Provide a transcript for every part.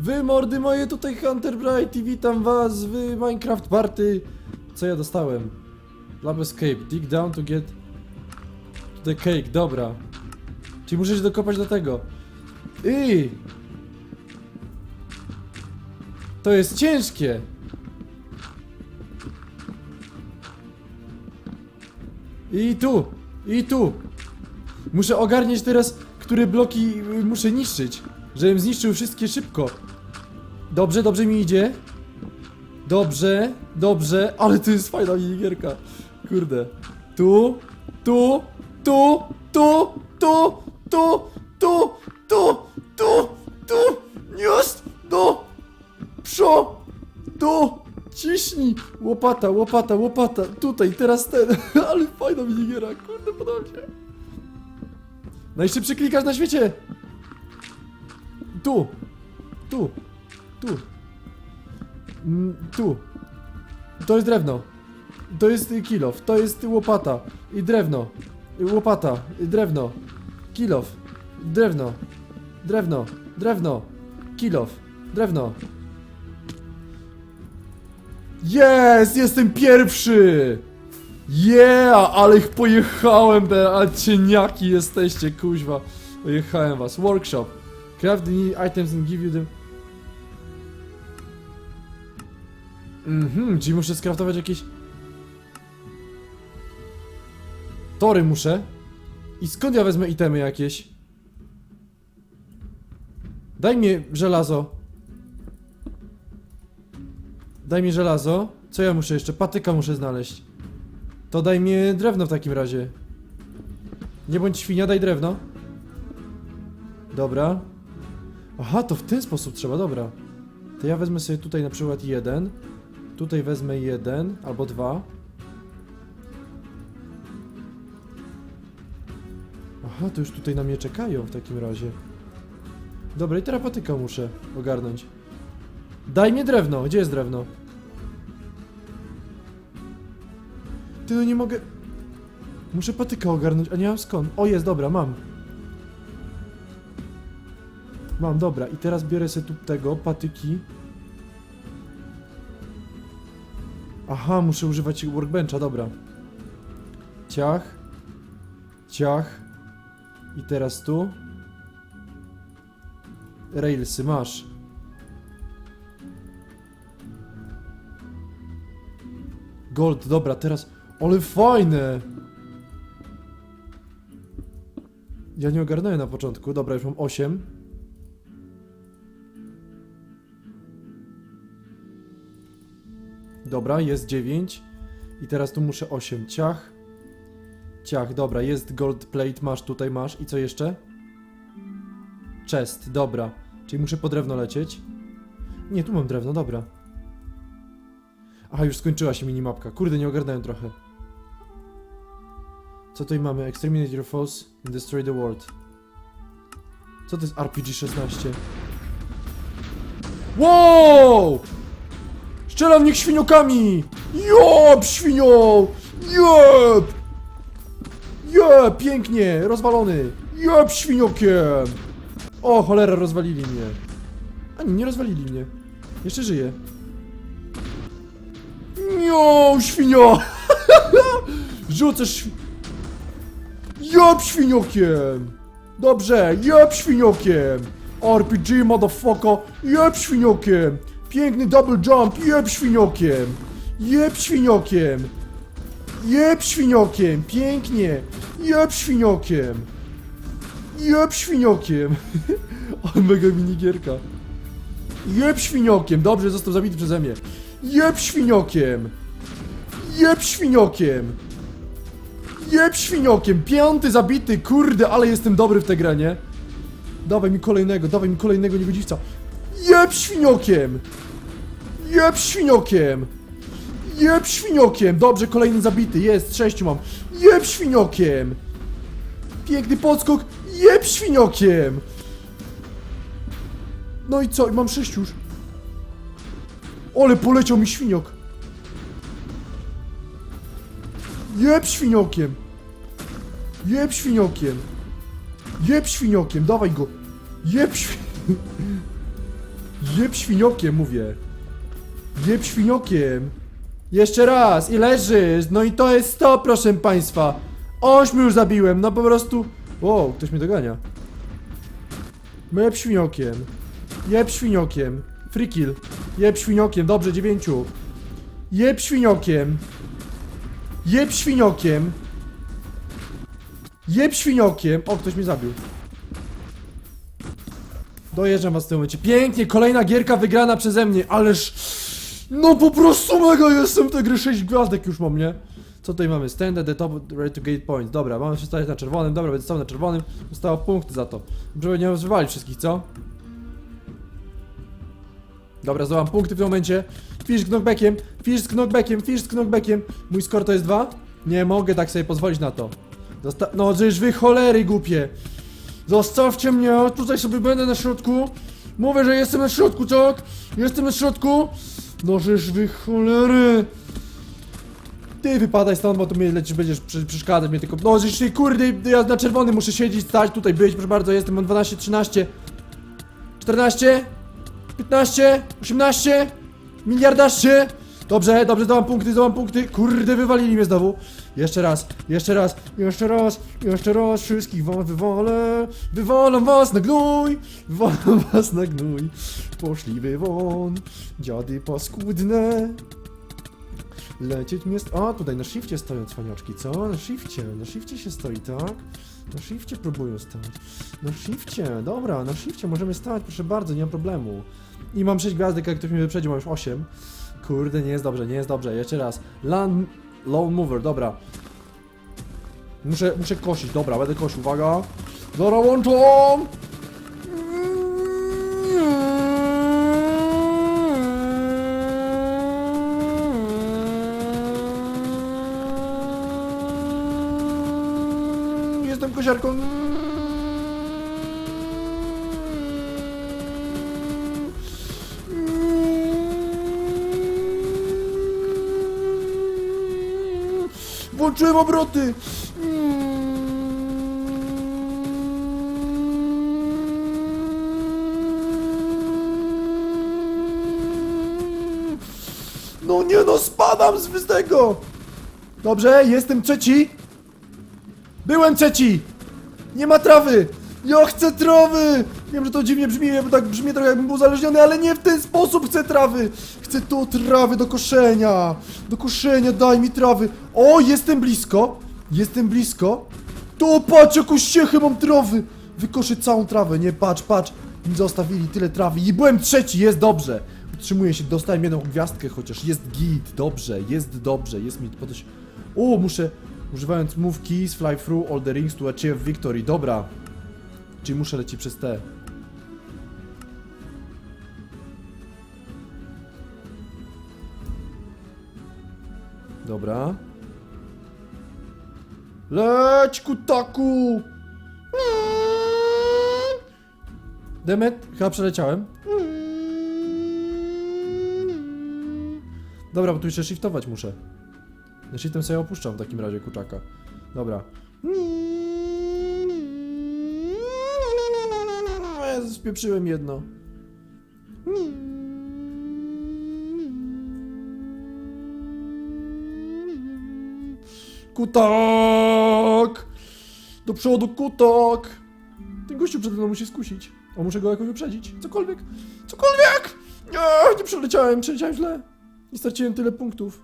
Wy mordy moje, tutaj Hunter Bright i witam was w Minecraft Party. Co ja dostałem? Lab Escape, dig down to get the cake, dobra. Czyli muszę się dokopać do tego. I To jest ciężkie. I tu, i tu. Muszę ogarniać teraz, które bloki muszę niszczyć. Żebym zniszczył wszystkie szybko. Dobrze, dobrze mi idzie. Dobrze, dobrze, ale to jest fajna minigierka. Kurde. Tu, tu, tu, tu, tu, tu, tu, tu, tu, tu, jest, do, przo, do, ciśnij. Łopata, łopata, łopata. Tutaj, teraz ten. Ale fajna minigiera, kurde, podoba mi się. Najszybszy klikarz na świecie. Tu, tu, tu. Mm, Tu. To jest drewno. To jest kilof. To jest łopata. I drewno. Y, Łopata. I drewno. Kilof. Drewno. Drewno. Drewno. Kilof. Drewno. Jest! Jestem pierwszy! Yeah! Ale ich pojechałem, be, ale cieniaki jesteście, kuźwa. Pojechałem was. Workshop. Craft the items and give you them. Mhm, czyli muszę skraftować jakieś... Tory muszę. I skąd ja wezmę itemy jakieś? Daj mi żelazo. Daj mi żelazo. Co ja muszę jeszcze? Patyka muszę znaleźć. To daj mi drewno w takim razie. Nie bądź świnia, daj drewno. Dobra. Aha, to w ten sposób trzeba, dobra. To ja wezmę sobie tutaj na przykład jeden. Tutaj wezmę jeden albo dwa. Aha, to już tutaj na mnie czekają w takim razie. Dobra, i teraz patyka muszę ogarnąć. Daj mi drewno. Gdzie jest drewno? Ty no nie mogę... Muszę patyka ogarnąć, a nie mam skąd. O, jest, dobra, mam. Mam, dobra. I teraz biorę sobie tu tego, patyki. Aha, muszę używać workbencha, dobra. Ciach. Ciach. I teraz tu. Railsy, masz. Gold, dobra, teraz... Ale fajne! Ja nie ogarnąłem na początku. Dobra, już mam 8. Dobra, jest 9. I teraz tu muszę 8. Ciach. Ciach, dobra, jest gold plate, masz, tutaj masz. I co jeszcze? Chest, dobra. Czyli muszę po drewno lecieć. Nie, tu mam drewno, dobra. Aha, już skończyła się minimapka. Kurde, nie ogarnąłem trochę. Co tutaj mamy? Exterminate your foes and destroy the world. Co to jest RPG-16? Wow! Strzelam nich świniokami! Jop, świnio! Jep! Jep, pięknie, rozwalony! Jep, świniokiem! O, cholera, rozwalili mnie. A nie, nie rozwalili mnie. Jeszcze żyję. Nią, świnio! Rzucę świ... Jeb świniokiem! Dobrze, jeb świniokiem! RPG, motherfucker, jeb świniokiem! Piękny double jump, jeb świniokiem! Jeb świniokiem! Jeb świniokiem, pięknie! Jeb świniokiem! Jeb świniokiem! O, mega minigierka. Jeb świniokiem, dobrze, został zabity przeze mnie. Jeb świniokiem! Jeb świniokiem! Jeb świniokiem! Piąty zabity, kurde, ale jestem dobry w tę grę, nie? Dawaj mi kolejnego, dawaj mi kolejnego niegodziwca. Jeb świniokiem! Jeb świniokiem! Jeb świniokiem! Dobrze, kolejny zabity, jest, sześciu mam. Jeb świniokiem! Piękny podskok, jeb świniokiem! No i co, mam sześć już. Ole, poleciał mi świniok. Jeb świniokiem. Jeb świniokiem. Jeb świniokiem, dawaj go. Jeb świ... Jeb świniokiem, mówię. Jeb świniokiem. Jeszcze raz i leżysz. No i to jest 100, proszę państwa. Ośmiu już zabiłem, no po prostu... Wow, ktoś mnie dogania. Jeb świniokiem. Jeb świniokiem. Free kill. Jeb świniokiem, dobrze, dziewięciu. Jeb świniokiem. Jeb świniokiem. Jeb świniokiem. O, ktoś mnie zabił. Dojeżdżam was w tym momencie. Pięknie, kolejna gierka wygrana przeze mnie, ależ... No po prostu mega jestem te gry 6 gwiazdek już mam, nie? Co tutaj mamy? Stand at the top, ready to get points. Dobra, mamy się stać na czerwonym, dobra, będę stał na czerwonym. Dostało punkty za to. Żeby nie rozrywali wszystkich, co? Dobra, zdołam punkty w tym momencie. Fish z knockbackiem, fish z knockbackiem, fish z knockbackiem. Mój score to jest dwa? Nie mogę tak sobie pozwolić na to. Zosta no, żeż wy cholery głupie. Zostawcie mnie, tutaj sobie będę na środku. Mówię, że jestem na środku, tak? Jestem na środku. No żeż wy cholery. Ty wypadaj stąd, bo tu mnie lecisz, będziesz przeszkadzać mnie tylko. No żeż ty kurde, ja na czerwonym muszę siedzieć, stać, tutaj być, proszę bardzo, jestem, mam 12, 13, 14, 15, 18, miliardaście. Dobrze, dobrze, dałam punkty, dałam punkty. Kurde, wywalili mnie znowu. Jeszcze raz, jeszcze raz, jeszcze raz, jeszcze raz. Wszystkich wam wywalę. Wywalam was na gnój. Wywalam was na gnój. Poszli wy won. Dziady paskudne. Lecieć mnie... st- A, tutaj na shifcie stoją cwaniaczki, co? Na shifcie, na shifcie się stoi, tak? Na shifcie próbują stać. Na shifcie, dobra, na shifcie możemy stać, proszę bardzo, nie ma problemu. I mam 6 gwiazdek, jak ktoś mnie wyprzedził, mam już 8. Kurde, nie jest dobrze, nie jest dobrze. Jeszcze raz. Land... Lone mover, dobra. Muszę, muszę kosić, dobra, będę kosił, uwaga. Dobra, łączą! Jestem kosiarką. Włączyłem obroty! No nie no, spadam z tego! Dobrze, jestem trzeci! Byłem trzeci! Nie ma trawy! Ja chcę trawy! Wiem, że to dziwnie brzmi, bo tak brzmi trochę jakbym był uzależniony, ale nie w ten sposób chcę trawy! Chcę to trawy do koszenia! Do koszenia, daj mi trawy! O, jestem blisko! Jestem blisko! To patrz, jaką ściechę mam trawy! Wykoszę całą trawę, nie, patrz, patrz! Mi zostawili tyle trawy i byłem trzeci, jest dobrze! Utrzymuję się, dostałem jedną gwiazdkę chociaż, jest git, dobrze, jest dobrze, jest mi podość... O, muszę... Używając move keys, fly through all the rings to achieve victory, dobra. Czyli muszę lecieć przez te. Dobra. Leć, kutaku! Demet, chyba przeleciałem. Dobra, bo tu jeszcze shiftować muszę. Na shiftem sobie opuszczam w takim razie kurczaka. Dobra. Ja Spieprzyłem jedno. Kutak! Do przodu, kutak! Ten gościu przede mną musi skusić. A muszę go jakoś wyprzedzić. Cokolwiek. Cokolwiek! Nie, nie przeleciałem, przeleciałem źle. Nie straciłem tyle punktów.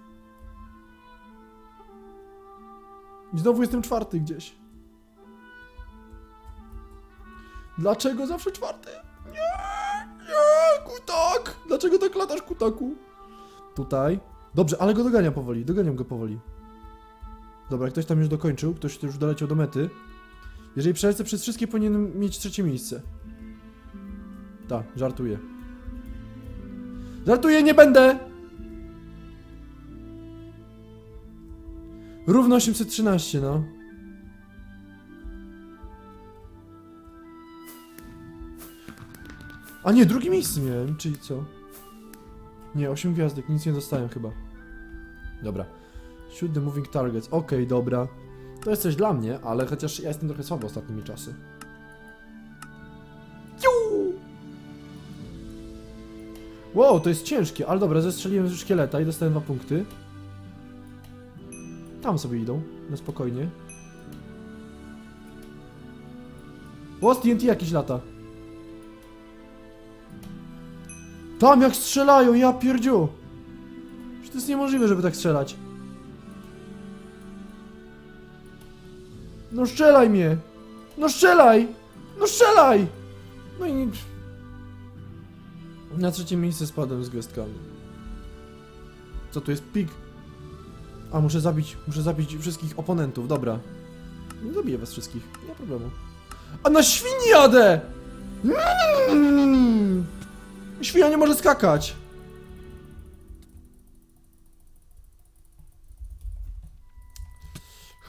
I znowu jestem czwarty gdzieś. Dlaczego zawsze czwarty? Nie, nie, kutak! Dlaczego tak latasz, kutaku? Tutaj. Dobrze, ale go doganiam powoli, doganiam go powoli. Dobra, ktoś tam już dokończył, ktoś już doleciał do mety. Jeżeli przelecę przez wszystkie, powinienem mieć trzecie miejsce. Tak, żartuję. Żartuję, nie będę! Równo 813, no. A nie, drugie miejsce miałem, czyli co? Nie, 8 gwiazdek, nic nie dostałem chyba. Dobra. Shoot the moving targets. Okej, dobra. To jest coś dla mnie, ale chociaż ja jestem trochę słabo ostatnimi czasy. Wow, to jest ciężkie, ale dobra, zestrzeliłem już szkieleta i dostałem dwa punkty. Tam sobie idą, na spokojnie. O, TNT jakieś lata. Tam jak strzelają, ja pierdziu! To jest niemożliwe, żeby tak strzelać. No strzelaj mnie! No strzelaj! No strzelaj! No i nie... Na trzecie miejsce spadłem z gwiazdkami. Co tu jest pig? A, muszę zabić, muszę zabić wszystkich oponentów, dobra. Nie zabiję was wszystkich, nie ma problemu. A na świni jadę! Mm! Świnia nie może skakać!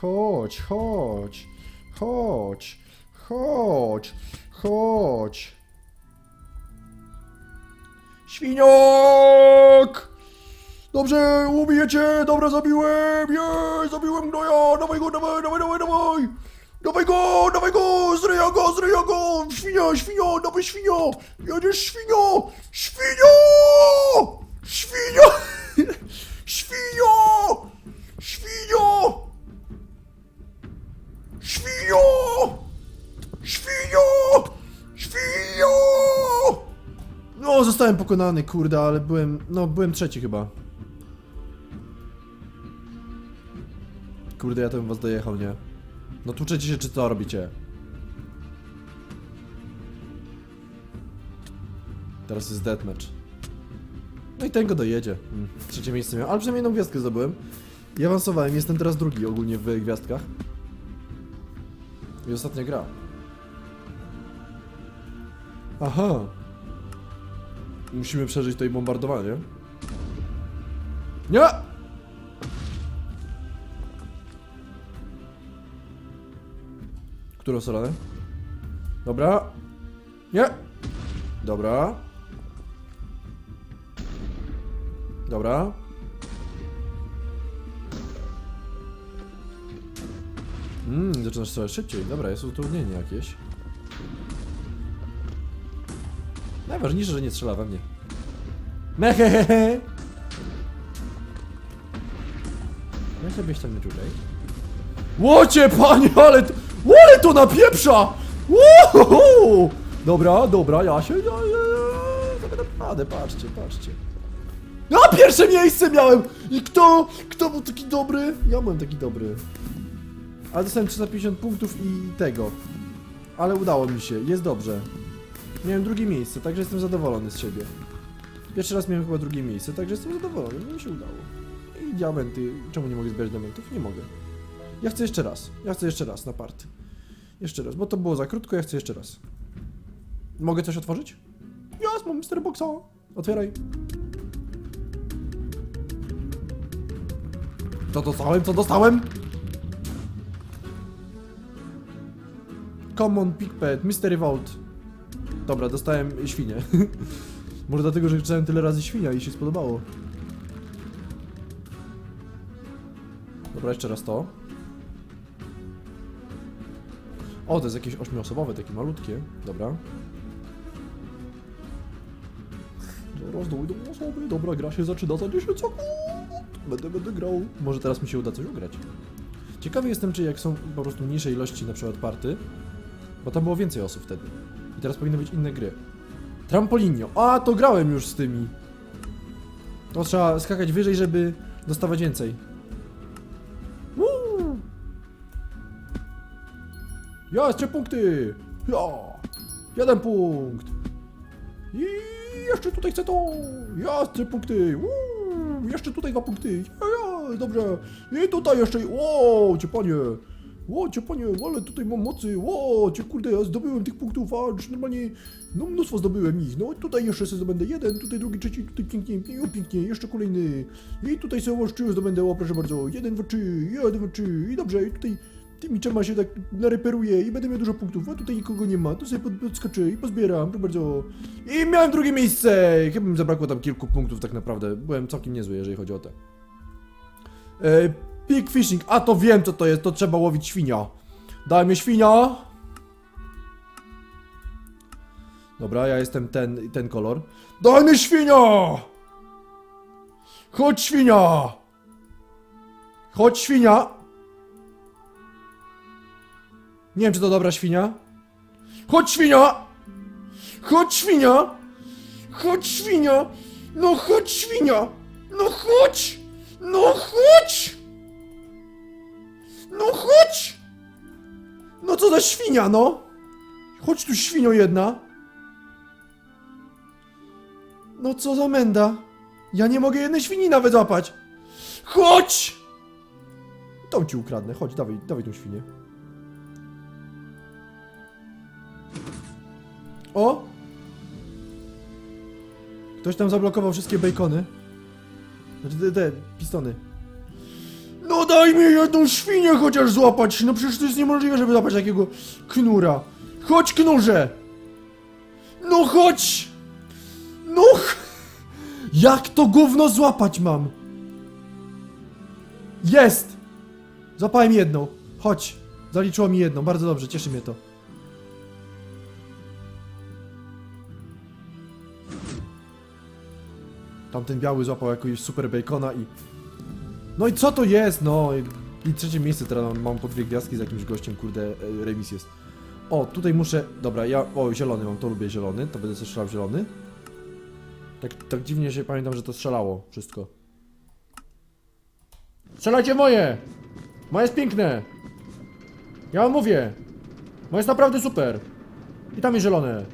Chodź, chodź, chodź, chodź, chodź. Świniak! Dobrze, ubijecie, dobra, zabiłem, jej, zabiłem gnoja, dawaj go, dawaj, dawaj, dawaj, dawaj! Dawaj go, dawaj go, zryja go, zryja go! Świnia, świnia, dawaj świnio! Jedziesz świnio! Świnio! Świnio! Świnio! Świnio! No, zostałem pokonany, kurde, ale byłem, no, byłem trzeci chyba. Kurde, ja bym was dojechał, nie? No tłuczecie się, czy co robicie? Teraz jest deathmatch. No i ten go dojedzie. Mm, trzecie miejsce miałem, ale przynajmniej jedną gwiazdkę zdobyłem. I awansowałem, jestem teraz drugi ogólnie w gwiazdkach. I ostatnia gra. Aha. Musimy przeżyć i bombardowanie. Nie! Którą stronę? Dobra. Nie! Dobra. Dobra. Mmm, zaczynasz strzelać szybciej. Dobra, jest utrudnienie jakieś. Najważniejsze, że nie strzela we mnie. Mehehehe! Ja sobie tam nie tutaj. Łocie, panie, ale ale to napieprza! Uhuhu! Dobra, dobra, ja się, ja, ja, ja, patrzcie, patrzcie. No, pierwsze miejsce miałem! I kto, kto był taki dobry? Ja byłem taki dobry. Ale dostałem 350 punktów i tego. Ale udało mi się, jest dobrze. Miałem drugie miejsce, także jestem zadowolony z siebie. Pierwszy raz miałem chyba drugie miejsce, także jestem zadowolony, mi się udało. I diamenty, czemu nie mogę zbierać diamentów? Nie mogę. Ja chcę jeszcze raz, ja chcę jeszcze raz na party. Jeszcze raz, bo to było za krótko, ja chcę jeszcze raz. Mogę coś otworzyć? Jas, mam Mr. Boxa. Otwieraj. Co dostałem? Co dostałem? Common Pigpet, Mystery Vault. Dobra, dostałem świnię. Może dlatego, że czytałem tyle razy świnia i się spodobało. Dobra, jeszcze raz to. O, to jest jakieś ośmioosobowe, takie malutkie. Dobra. Zaraz dojdą osoby. Dobra, gra się zaczyna za 10 sekund. Będę, będę grał. Może teraz mi się uda coś ugrać. Ciekawy jestem, czy jak są po prostu mniejsze ilości na przykład party, bo tam było więcej osób wtedy. Teraz powinny być inne gry. Trampolinio. A, to grałem już z tymi. To trzeba skakać wyżej, żeby dostawać więcej. Woo! Ja, trzy punkty! Ja! Jeden punkt! I jeszcze tutaj chcę to! Ja, trzy punkty! Woo! Jeszcze tutaj dwa punkty! Ja, ja, dobrze! I tutaj jeszcze... Ło, cię panie! Ło, cię panie, ale tutaj mam mocy! Ło, cię kurde, ja zdobyłem tych punktów, a już normalnie... No mnóstwo zdobyłem ich, no tutaj jeszcze sobie zdobędę jeden, tutaj drugi, trzeci, tutaj pięknie, pięknie, pięknie, jeszcze kolejny. I tutaj sobie łączyłem, zdobędę, o proszę bardzo, jeden, dwa, trzy, jeden, dwa, trzy, i dobrze, i tutaj tymi trzema się tak nareperuję i będę miał dużo punktów, a tutaj nikogo nie ma, to sobie pod, podskoczę i pozbieram, proszę bardzo. I miałem drugie miejsce! Chyba mi zabrakło tam kilku punktów tak naprawdę, byłem całkiem niezły, jeżeli chodzi o te. E, pig fishing, a to wiem co to jest, to trzeba łowić świnia. Daj mi świnia! Dobra, ja jestem ten, ten kolor. Daj mi świnia! Chodź świnia! Chodź świnia! Nie wiem, czy to dobra świnia. Chodź świnia! Chodź świnia! Chodź świnia! No chodź świnia! No chodź! No chodź! No chodź! No co za świnia, no! Chodź tu świnio jedna! No co za menda! Ja nie mogę jednej świni nawet złapać! Chodź! Tą ci ukradnę, chodź, dawaj, dawaj tą świnię. O! Ktoś tam zablokował wszystkie bacony. Znaczy te, te pistony. Daj mi jedną świnię chociaż złapać! No przecież to jest niemożliwe, żeby złapać takiego knura. Chodź knurze! No chodź! No ch... Jak to gówno złapać mam? Jest! Złapałem jedną. Chodź. Zaliczyło mi jedną. Bardzo dobrze, cieszy mnie to. Tamten biały złapał jakiegoś super bacona i... No i co to jest, no? I, trzecie miejsce teraz mam, po dwie gwiazdki z jakimś gościem, kurde, e, remis jest. O, tutaj muszę... Dobra, ja... O, zielony mam, to lubię zielony, to będę sobie strzelał zielony. Tak, tak dziwnie się pamiętam, że to strzelało wszystko. Strzelajcie moje! Moje jest piękne! Ja wam mówię! Moje jest naprawdę super! I tam jest zielone!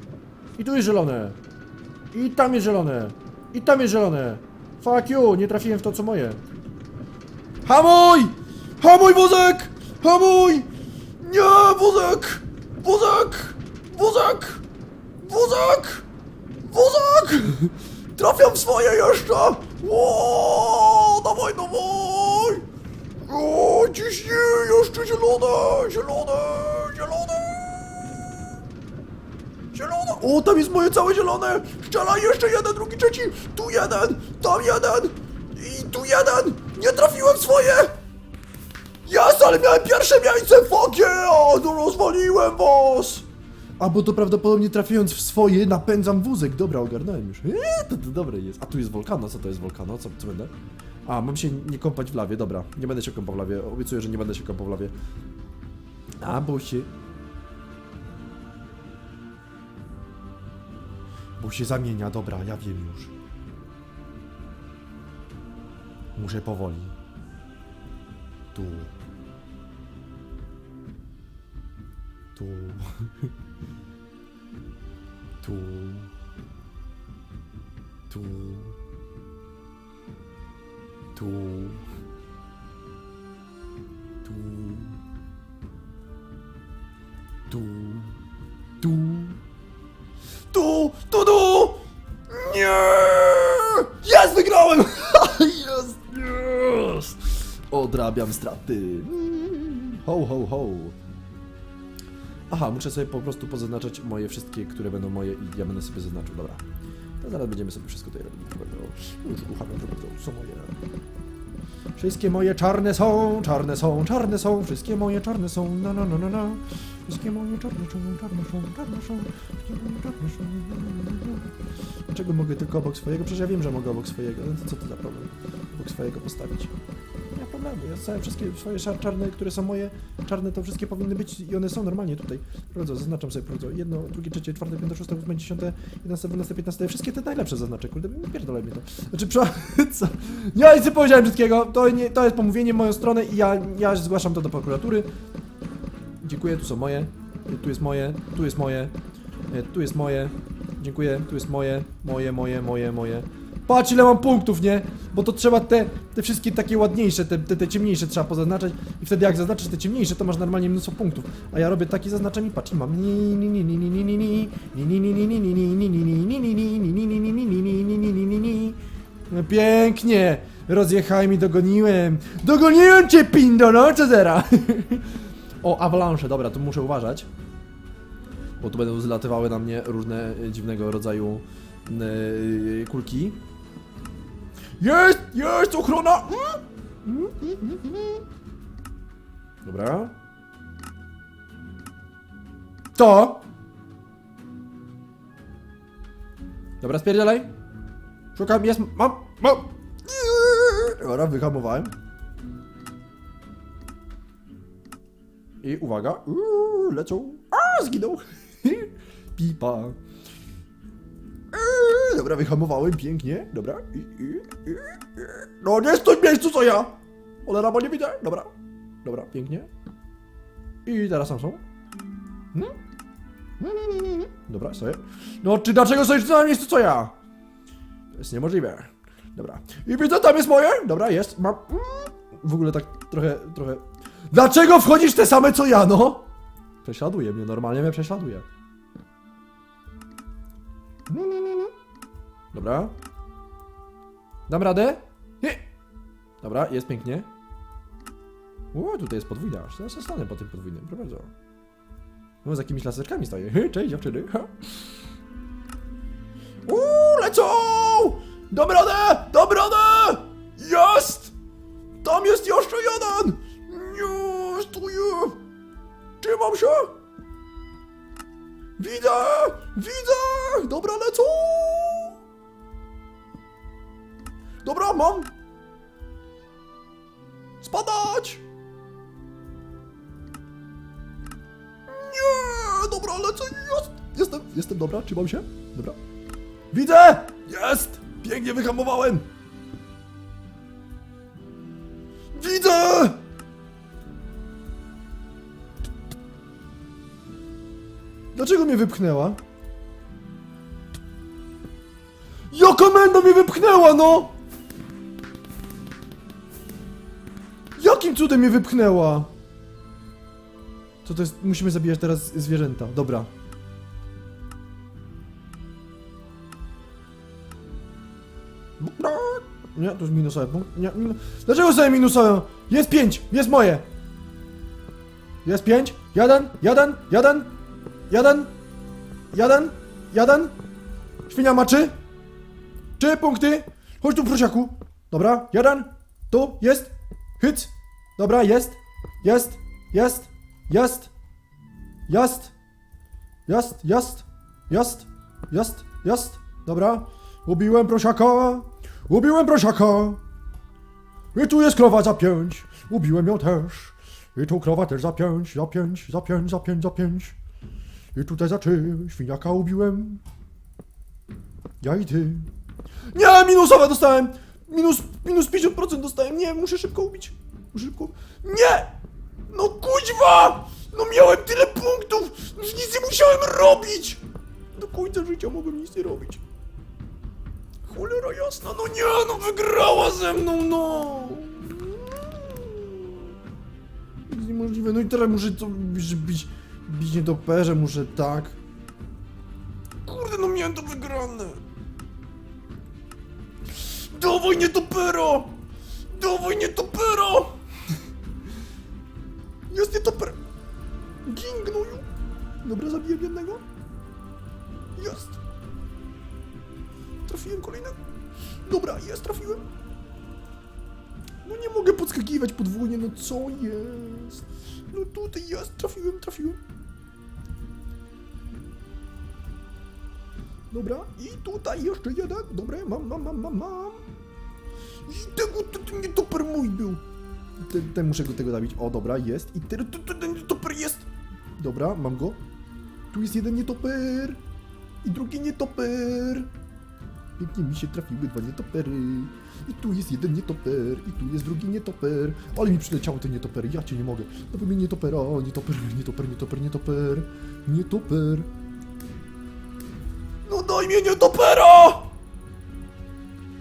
I tu jest zielone! I tam jest zielone! I tam jest zielone! Fuck you! Nie trafiłem w to, co moje. Hamuj! Hamuj, wózek! Hamuj! Nie, wózek! Wózek! Wózek! Wózek! Wózek! Trafiam w swoje jeszcze! Ło, dawaj, dawaj! O, ciśnij, jeszcze zielone! Zielone! Zielone! Zielone! O, tam jest moje całe zielone! Strzelaj jeszcze jeden, drugi, trzeci! Tu jeden! Tam jeden! I tu jeden! Nie trafiłem swoje! Jest, ale miałem pierwsze miejsce! Fuck yeah! No rozwaliłem was! A bo to prawdopodobnie trafiając w swoje napędzam wózek. Dobra, ogarnąłem już. Eee, to, to dobre jest. A tu jest wolkano. Co to jest wolkano? Co, co będę? A, mam się nie kąpać w lawie. Dobra, nie będę się kąpał w lawie. Obiecuję, że nie będę się kąpał w lawie. A, bo się... Bo się zamienia. Dobra, ja wiem już. Muszę powoli. Tu. Tu. Tu. Tu. Tu. Odrabiam straty. Ho, ho, ho. Aha, muszę sobie po prostu pozaznaczać moje wszystkie, które będą moje i ja będę sobie zaznaczył, dobra. To zaraz będziemy sobie wszystko tutaj robić. Już że będą, są moje. Wszystkie moje czarne są, czarne są, czarne są, wszystkie moje czarne są, na na na na na. Wszystkie moje czarne są, czarne są, czarne są, wszystkie moje czarne są. Dlaczego mogę tylko obok swojego? Przecież ja wiem, że mogę obok swojego, no to co to za problem? Obok swojego postawić. Problemu, ja całe wszystkie swoje czarne, które są moje, czarne to wszystkie powinny być i one są normalnie tutaj. Proszę, zaznaczam sobie, proszę, jedno, drugie, trzecie, czwarte, piąte, szóste, ósme, dziesiąte, jedenaste, dwunaste, piętnaste, wszystkie te najlepsze zaznaczę, kurde, pierdolę mnie to. Znaczy, prze... co? Ja nic nie powiedziałem brzydkiego, to, nie, to jest pomówienie w moją stronę i ja, ja zgłaszam to do prokuratury. Dziękuję, tu są moje, tu jest moje, tu jest moje, e, tu jest moje, dziękuję, tu jest moje, moje, moje, moje, moje. Patrz ile mam punktów, nie? Bo to trzeba te, te wszystkie takie ładniejsze, te, te, te ciemniejsze trzeba pozaznaczać i wtedy jak zaznaczysz te ciemniejsze, to masz normalnie mnóstwo punktów. A ja robię takie zaznaczam i patrz, i mam Pięknie! Rozjechaj mi, dogoniłem! Dogoniłem cię, pindo, no co zera? o, avalanche, dobra, tu muszę uważać. Bo tu będą zlatywały na mnie różne dziwnego rodzaju kulki. Jest! Jest! Ochrona! Dobra. To! Dobra, spierdzielaj. Szukam, jest, mam, mam. Dobra, wyhamowałem. I uwaga, uuu, lecą. A, zginął. Pipa. Eee, Dobra, wyhamowałem pięknie. Dobra. No nie stój w miejscu co ja! Cholera, bo nie widzę. Dobra. Dobra, pięknie. I teraz tam są. Hmm? Dobra, stoję. No czy dlaczego stoisz samym miejscu co ja? To jest niemożliwe. Dobra. I widzę, tam jest moje. Dobra, jest. Mam. W ogóle tak trochę, trochę. Dlaczego wchodzisz te same co ja, no? Prześladuje mnie, normalnie mnie prześladuje. Dobra. Dam radę? Nie. Dobra, jest pięknie. O, tutaj jest podwójna. Aż Teraz zostanę po tym podwójnym, proszę bardzo. No, z jakimiś laseczkami stoję. Cześć dziewczyny. Uuu, lecą! Dam radę! Dam radę! Jest! Tam jest jeszcze jeden! Nie, stoję! Trzymam się! Widzę! Widzę! Trzymam się. Dobra. Widzę! Jest! Pięknie wyhamowałem! Widzę! Dlaczego mnie wypchnęła? Jaka menda mnie wypchnęła, no! Jakim cudem mnie wypchnęła? Co to jest? Musimy zabijać teraz zwierzęta. Dobra. Nie, to jest minusowy. Nie, min... Dlaczego sobie minusowałem? Jest pięć, jest moje. Jest pięć, jeden, jeden, jeden, jeden, jeden, jeden. Świnia ma trzy. Trzy punkty. Chodź tu, prusiaku. Dobra, jeden. Tu, jest. Hyc. Dobra, jest. Jest, jest, jest. Jest. Jest, jest, jest, jest, jest. Dobra. Ubiłem prosiaka. Ubiłem prosiaka! I tu jest krowa za pięć! Ubiłem ją też! I tu krowa też za pięć, za pięć, za pięć, za pięć, za pięć. I tutaj za trzy, świniaka ubiłem. Ja i ty. Nie, minusowe dostałem! Minus, minus 50% dostałem, nie, muszę szybko ubić. Muszę szybko... Nie! No kuźwa! No miałem tyle punktów! Nic nie musiałem robić! Do końca życia mogłem nic nie robić. Cholera jasna, no nie, no wygrała ze mną, no! Jest niemożliwe, no i teraz muszę to bić, bić, bić nietoperze, muszę tak. Kurde, no miałem to wygrane. Dawaj nietopero! Dawaj nietopero! Jest nietoper! Gin, gnoju! Dobra, zabiję jednego. Trafiłem kolejnego. Dobra, jest, trafiłem. No nie mogę podskakiwać podwójnie, no co jest? No tutaj jest, trafiłem, trafiłem. Dobra, i tutaj jeszcze jeden. Dobra, mam, mam, mam, mam, mam. I tego, to, to nietoper mój był. Ten, ten muszę go tego zabić. O, dobra, jest. I ten, ten, ten, ten nietoper jest. Dobra, mam go. Tu jest jeden nietoper. I drugi nietoper. Pięknie mi się trafiły dwa nietopery. I tu jest jeden nietoper, i tu jest drugi nietoper. Ale mi przyleciały te nietopery, ja cię nie mogę. Dawaj mi nietopera, nietoper, nietoper, nietoper, nietoper. Nietoper. No daj mi nietopera!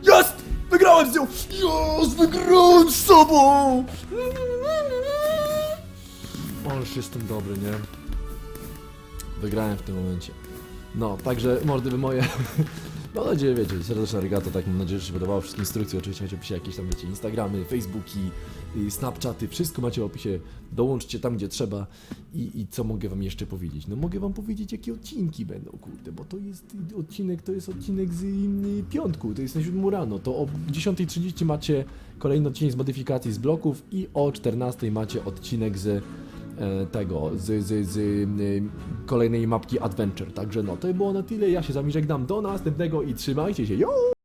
Jest! Wygrałem z nią! Jest! Wygrałem z sobą! Ależ jestem dobry, nie? Wygrałem w tym momencie. No, także mordy moje. Mam nadzieję, wiecie, serdeczna regata, tak mam nadzieję, że się podobało. Wszystkie instrukcje oczywiście macie w opisie, jakieś tam, wiecie, Instagramy, Facebooki, y, Snapchaty, wszystko macie w opisie. Dołączcie tam, gdzie trzeba. I, I co mogę wam jeszcze powiedzieć? No mogę wam powiedzieć, jakie odcinki będą, kurde, bo to jest odcinek, to jest odcinek z y, piątku, to jest na 7 rano. To o 10.30 macie kolejny odcinek z modyfikacji z bloków i o 14.00 macie odcinek z tego, z, z, z y, kolejnej mapki Adventure. Także no, to było na tyle, ja się z wami żegnam, do następnego i trzymajcie się, jo!